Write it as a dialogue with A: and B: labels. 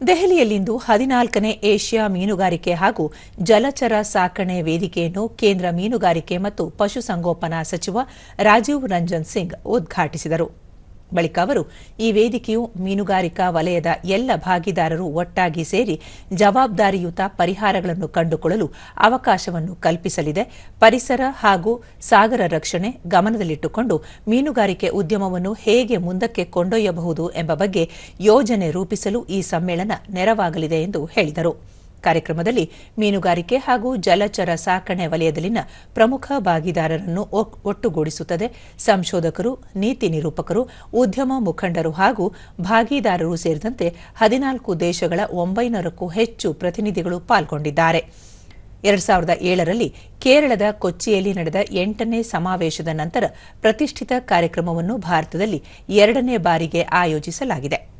A: ದೆಹಲಿಯಲ್ಲಿಂದು ಹದಿನಾಲ್ಕನೇ ಏಷ್ಯಾ ಮೀನುಗಾರಿಕೆ ಹಾಗೂ ಜಲಚರ ಸಾಕಣೆ ವೇದಿಕೆಯನ್ನು ಕೇಂದ್ರ ಮೀನುಗಾರಿಕೆ ಮತ್ತು ಪಶುಸಂಗೋಪನಾ ಸಚಿವ ರಾಜೀವ್ ರಂಜನ್ ಸಿಂಗ್ ಉದ್ಘಾಟಿಸಿದರು. ಬಳಿಕ ಅವರು ಈ ವೇದಿಕೆಯು ಮೀನುಗಾರಿಕಾ ವಲಯದ ಎಲ್ಲ ಭಾಗಿದಾರರು ಒಟ್ಟಾಗಿ ಸೇರಿ ಜವಾಬ್ದಾರಿಯುತ ಪರಿಹಾರಗಳನ್ನು ಕಂಡುಕೊಳ್ಳಲು ಅವಕಾಶವನ್ನು ಕಲ್ಪಿಸಲಿದೆ. ಪರಿಸರ ಹಾಗೂ ಸಾಗರ ರಕ್ಷಣೆ ಗಮನದಲ್ಲಿಟ್ಟುಕೊಂಡು ಮೀನುಗಾರಿಕೆ ಉದ್ಯಮವನ್ನು ಹೇಗೆ ಮುಂದಕ್ಕೆ ಕೊಂಡೊಯ್ಯಬಹುದು ಎಂಬ ಬಗ್ಗೆ ಯೋಜನೆ ರೂಪಿಸಲು ಈ ಸಮ್ಮೇಳನ ನೆರವಾಗಲಿದೆ ಎಂದು ಹೇಳಿದರು. ಕಾರ್ಯಕ್ರಮದಲ್ಲಿ ಮೀನುಗಾರಿಕೆ ಹಾಗೂ ಜಲಚರ ಸಾಕಣೆ ವಲಯದಲ್ಲಿನ ಪ್ರಮುಖ ಭಾಗಿದಾರರನ್ನು ಒಟ್ಟುಗೂಡಿಸುತ್ತದೆ. ಸಂಶೋಧಕರು, ನೀತಿ ನಿರೂಪಕರು, ಉದ್ಯಮ ಮುಖಂಡರು ಹಾಗೂ ಭಾಗಿದಾರರು ಸೇರಿದಂತೆ ಹದಿನಾಲ್ಕು ದೇಶಗಳ ಒಂಬೈನೂರಕ್ಕೂ ಹೆಚ್ಚು ಪ್ರತಿನಿಧಿಗಳು ಪಾಲ್ಗೊಂಡಿದ್ದಾರೆ. ಎರಡ್ ಸಾವಿರದ ಏಳರಲ್ಲಿ ಕೇರಳದ ಕೊಚ್ಚಿಯಲ್ಲಿ ನಡೆದ ಎಂಟನೇ ಸಮಾವೇಶದ ನಂತರ ಪ್ರತಿಷ್ಠಿತ ಕಾರ್ಯಕ್ರಮವನ್ನು ಭಾರತದಲ್ಲಿ ಎರಡನೇ ಬಾರಿಗೆ ಆಯೋಜಿಸಲಾಗಿದೆ.